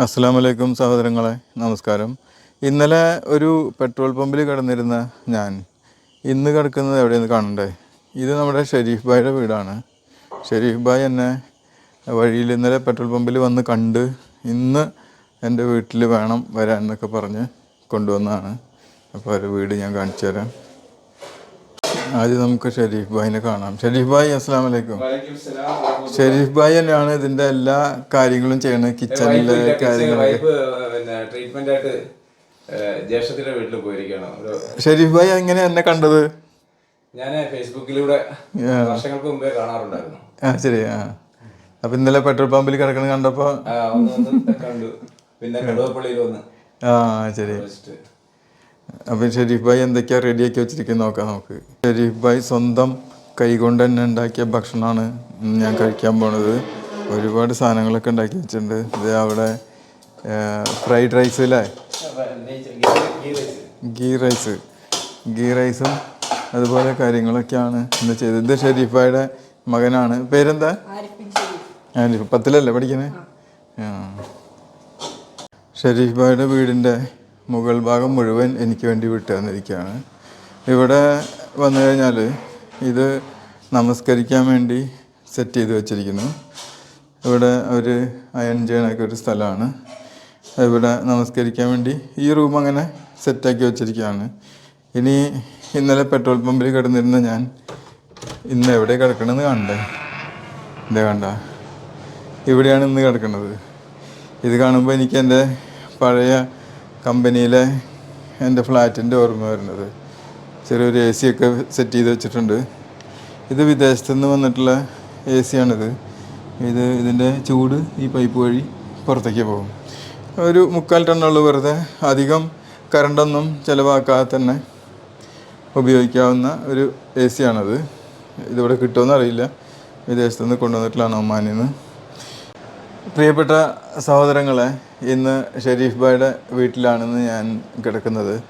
അസ്സാം വലൈക്കും സഹോദരങ്ങളെ നമസ്കാരം. ഇന്നലെ ഒരു പെട്രോൾ പമ്പിൽ കിടന്നിരുന്ന ഞാൻ ഇന്ന് കിടക്കുന്നത് എവിടെയെന്ന് കാണണ്ടേ? ഇത് നമ്മുടെ ഷെരീഫ് ഭായിയുടെ വീടാണ്. ഷെരീഫ് ഭായ് എന്നെ വഴിയിൽ ഇന്നലെ പെട്രോൾ പമ്പിൽ വന്ന് കണ്ട് ഇന്ന് എന്റെ വീട്ടിൽ വേണം വരാൻ എന്നൊക്കെ പറഞ്ഞ് കൊണ്ടുവന്നതാണ്. അപ്പോൾ ഒരു വീട് ഞാൻ കാണിച്ചു തരാം. ആദ്യം നമുക്ക് ഷെരീഫ് ഭായിനെ കാണാം. ഷെരീഫ് ഭായ് അസ്സാം വലൈക്കും ഷെരീഫ് ഭായ് തന്നെയാണ് ഇതിന്റെ എല്ലാ കാര്യങ്ങളും ചെയ്യുന്നത് കിച്ചണിലെ കാര്യങ്ങളൊക്കെ. ഷെരീഫ് ഭായ് എങ്ങനെ എന്നെ കണ്ടത്? ഞാൻ ഫേസ്ബുക്കിലൂടെ വർഷങ്ങൾക്ക് മുമ്പേ കാണാറുണ്ടായിരുന്നു. ആ ശരി ആ. അപ്പൊ ഇന്നലെ പെട്രോൾ പമ്പിൽ കിടക്കണ കണ്ടപ്പോ കണ്ടു. പിന്നെ കടുവപ്പള്ളിയിൽ വന്ന് ആ ശരി. അപ്പം ഷെരീഫ് ഭായ് എന്തൊക്കെയാ റെഡിയാക്കി വെച്ചിരിക്കുന്നത് നോക്കാം നമുക്ക്. ഷെരീഫ് ഭായ് സ്വന്തം കൈകൊണ്ട് തന്നെ ഉണ്ടാക്കിയ ഭക്ഷണമാണ് ഞാൻ കഴിക്കാൻ പോണത്. ഒരുപാട് സാധനങ്ങളൊക്കെ ഉണ്ടാക്കി വെച്ചിട്ടുണ്ട്. ഇത് അവിടെ ഫ്രൈഡ് റൈസ് അല്ലേ? ഗീ റൈസ്. ഗീ റൈസും അതുപോലെ കാര്യങ്ങളൊക്കെയാണ് ഇന്ന് ചെയ്തത്. ഇത് ഷെരീഫ് ഭായിയുടെ മകനാണ്. പേരെന്താ? ആരിഫ് പത്തിലല്ലേ ഷെരീഫ് ഭായിയുടെ വീടിന്റെ മുകൾ ഭാഗം മുഴുവൻ എനിക്ക് വേണ്ടി വിട്ടു തന്നിരിക്കുകയാണ്. ഇവിടെ വന്നു കഴിഞ്ഞാൽ ഇത് നമസ്കരിക്കാൻ വേണ്ടി സെറ്റ് ചെയ്ത് വെച്ചിരിക്കുന്നു. ഇവിടെ ഒരു അയൺ ചെയ്യണൊക്കെ ഒരു സ്ഥലമാണ്. ഇവിടെ നമസ്കരിക്കാൻ വേണ്ടി ഈ റൂം അങ്ങനെ സെറ്റാക്കി വെച്ചിരിക്കുകയാണ്. ഇനി ഇന്നലെ പെട്രോൾ പമ്പിൽ കിടന്നിരുന്ന ഞാൻ ഇന്ന് എവിടെ കിടക്കണമെന്ന് കണ്ടേ ഇതേ കണ്ട. ഇവിടെയാണ് ഇന്ന് കിടക്കുന്നത് ഇത് കാണുമ്പോൾ എനിക്ക് എന്റെ പഴയ കമ്പനിയിലെ എന്റെ ഫ്ലാറ്റിന്റെ ഓർമ്മ വരുന്നത്. ചെറിയൊരു എ സി ഒക്കെ സെറ്റ് ചെയ്ത് വെച്ചിട്ടുണ്ട്. ഇത് വിദേശത്തു നിന്ന് വന്നിട്ടുള്ള എ സിയാണിത്. ഇത് ഇതിന്റെ ചൂട് ഈ പൈപ്പ് വഴി പുറത്തേക്ക് പോകും. ഒരു മുക്കാൽ ടണ്ണുള്ള വെറുതെ അധികം കറണ്ടൊന്നും ചിലവാക്കാതെ തന്നെ ഉപയോഗിക്കാവുന്ന ഒരു എ സി ആണത് ഇതിവിടെ കിട്ടുമെന്ന് അറിയില്ല വിദേശത്തുനിന്ന് കൊണ്ടുവന്നിട്ടുള്ള കൊണ്ടുവന്നിട്ടുള്ളതാണ് ഒമാനിൽ പ്രിയപ്പെട്ട സഹോദരങ്ങളെ ഇന്ന് ഷെരീഫ് ഭായിയുടെ വീട്ടിലാണെന്ന് ഞാൻ കിടക്കുന്നത്.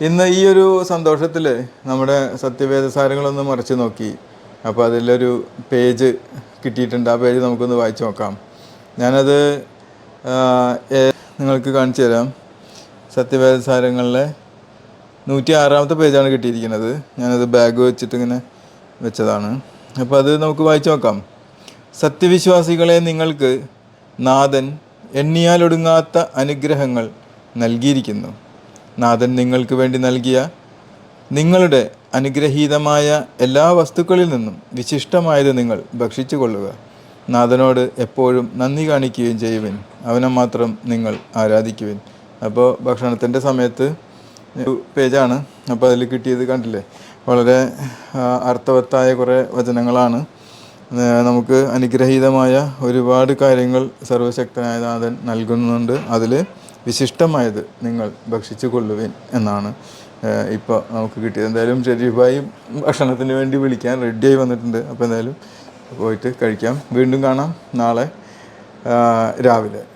ഇന്ന് ഈ ഒരു സന്തോഷത്തിൽ നമ്മുടെ സത്യവേദസാരങ്ങളൊന്ന് മറിച്ച് നോക്കി. അപ്പോൾ അതിലൊരു പേജ് കിട്ടിയിട്ടുണ്ട്. ആ പേജ് നമുക്കൊന്ന് വായിച്ചു നോക്കാം. ഞാനത് നിങ്ങൾക്ക് കാണിച്ചു തരാം. സത്യവേദസാരങ്ങളിലെ നൂറ്റി ആറാമത്തെ പേജാണ് കിട്ടിയിരിക്കുന്നത്. ഞാനത് ബാഗ് വെച്ചിട്ട് ഇങ്ങനെ വെച്ചതാണ്. അപ്പോൾ അത് നമുക്ക് വായിച്ചു നോക്കാം. സത്യവിശ്വാസികളെ നിങ്ങൾക്ക് നാഥൻ എണ്ണിയാലൊടുങ്ങാത്ത അനുഗ്രഹങ്ങൾ നൽകിയിരിക്കുന്നു. നാഥൻ നിങ്ങൾക്ക് വേണ്ടി നൽകിയ നിങ്ങളുടെ അനുഗ്രഹീതമായ എല്ലാ വസ്തുക്കളിൽ നിന്നും വിശിഷ്ടമായത് നിങ്ങൾ ഭക്ഷിച്ചു കൊള്ളുക നാഥനോട് എപ്പോഴും നന്ദി കാണിക്കുകയും ചെയ്യുവിൻ. അവനെ മാത്രം നിങ്ങൾ ആരാധിക്കുവിൻ. അപ്പോൾ ഭക്ഷണത്തിന്റെ സമയത്ത് പേജാണ്. അപ്പോൾ അതിൽ കിട്ടിയത് കണ്ടില്ലേ? വളരെ അർത്ഥവത്തായ കുറേ വചനങ്ങളാണ്. നമുക്ക് അനുഗ്രഹീതമായ ഒരുപാട് കാര്യങ്ങൾ സർവശക്തനായ നാഥൻ നൽകുന്നുണ്ട്. അതിൽ വിശിഷ്ടമായത് നിങ്ങൾ ഭക്ഷിച്ചു കൊള്ളുവിൻ എന്നാണ്. ഇപ്പോൾ നമുക്ക് കിട്ടിയത്. എന്തായാലും ഷെരീഫായി ഭക്ഷണത്തിന് വേണ്ടി വിളിക്കാൻ റെഡിയായി വന്നിട്ടുണ്ട്. അപ്പോൾ എന്തായാലും പോയിട്ട് കഴിക്കാം. വീണ്ടും കാണാം നാളെ രാവിലെ.